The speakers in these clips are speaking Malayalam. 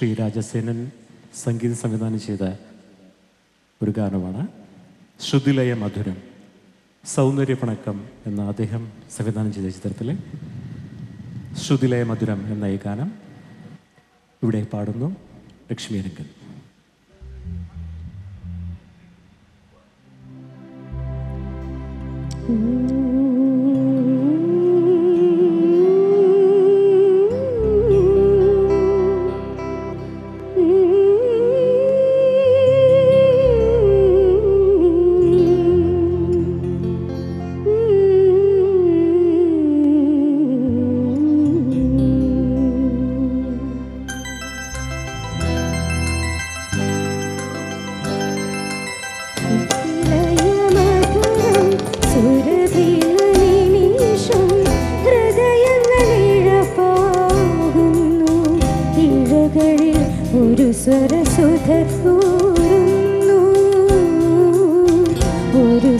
ശ്രീ രാജസേനൻ സംഗീത സംവിധാനം ചെയ്ത ഒരു ഗാനമാണ് ശ്രുതിലയ മധുരം സൗന്ദര്യപ്പണക്കം എന്ന അദ്ദേഹം സംവിധാനം ചെയ്ത ചിത്രത്തിലെ ശ്രുതിലയ മധുരം എന്ന ഈ ഗാനം ഇവിടെ പാടുന്നു ലക്ഷ്മി രംഗൻ ലയമധുരം ഒരു സ്വരസുധൂറുന്നു ഒരു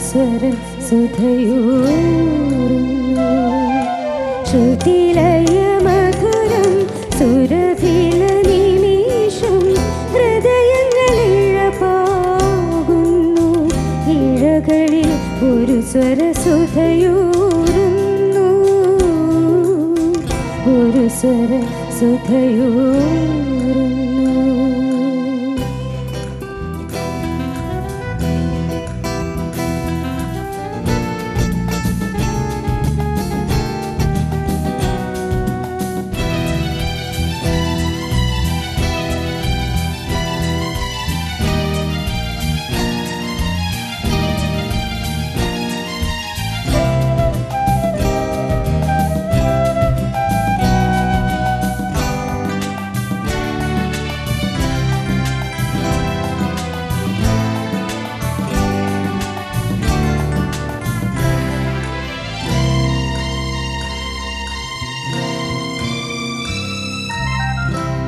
മധുരം സുരഭില നിമിഷം ഹൃദയങ്ങളിഴപ്പാകുന്നു. ഇഴകളിൽ ഒരു സ്വരസുധയൂറുന്നു ഒരു സ്വരസുധയൂറുന്നു ഏഴു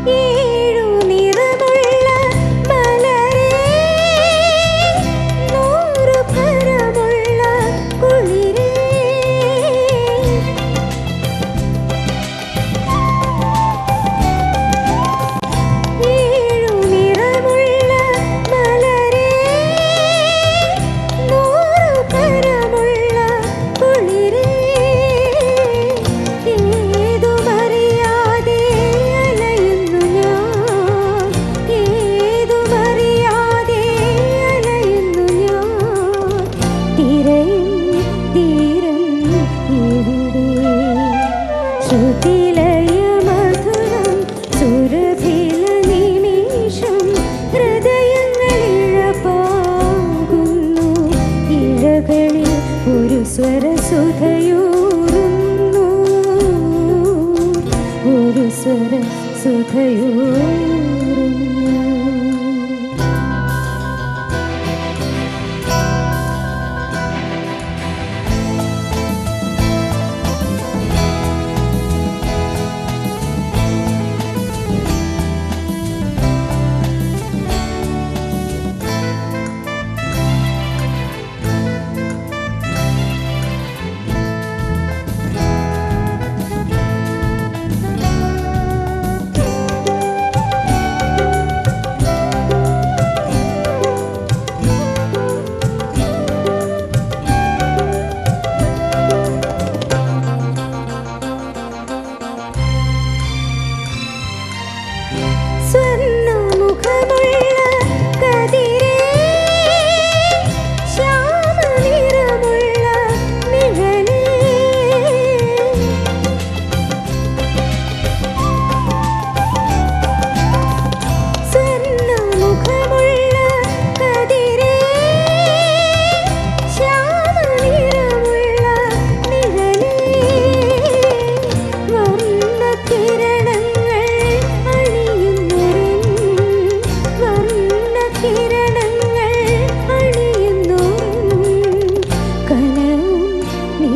ये ശ്രുതിലയ മധുരം സുരഭില നിമിഷം ഹൃദയങ്ങളിഴപ്പാകുന്നു